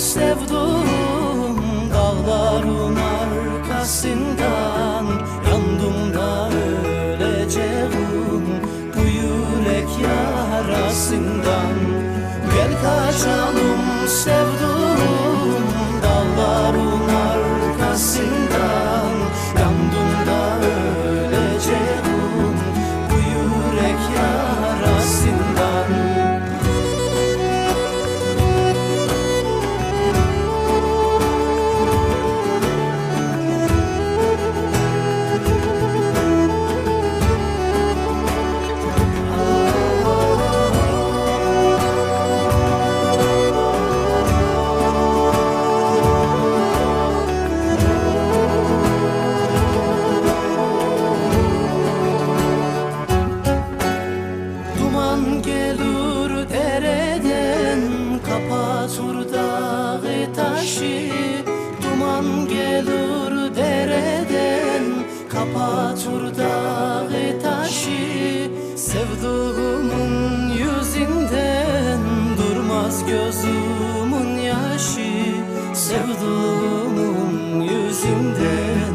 sevduğum Dağların arkasından. Yandım da öleceğim Bu yürek yarasından. Gel kaçalım sevduğum dereden Kapatır dağı taşı Duman gelir dereden. Kapatır dağı taşı Sevduğumun yüzünden. Durmaz gözümün yaşı Sevduğumun yüzünden.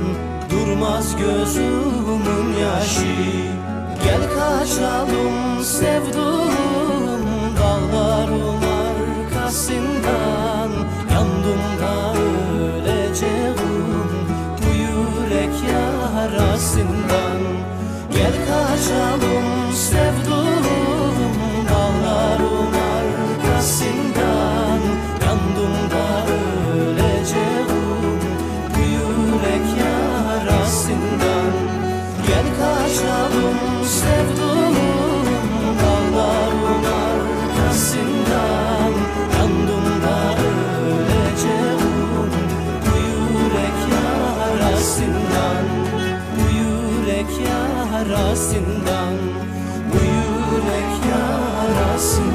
Durmaz gözümün yaşı. Gel kaçalım sevduğum yarasından Gel yarasından Bu yürek yarasından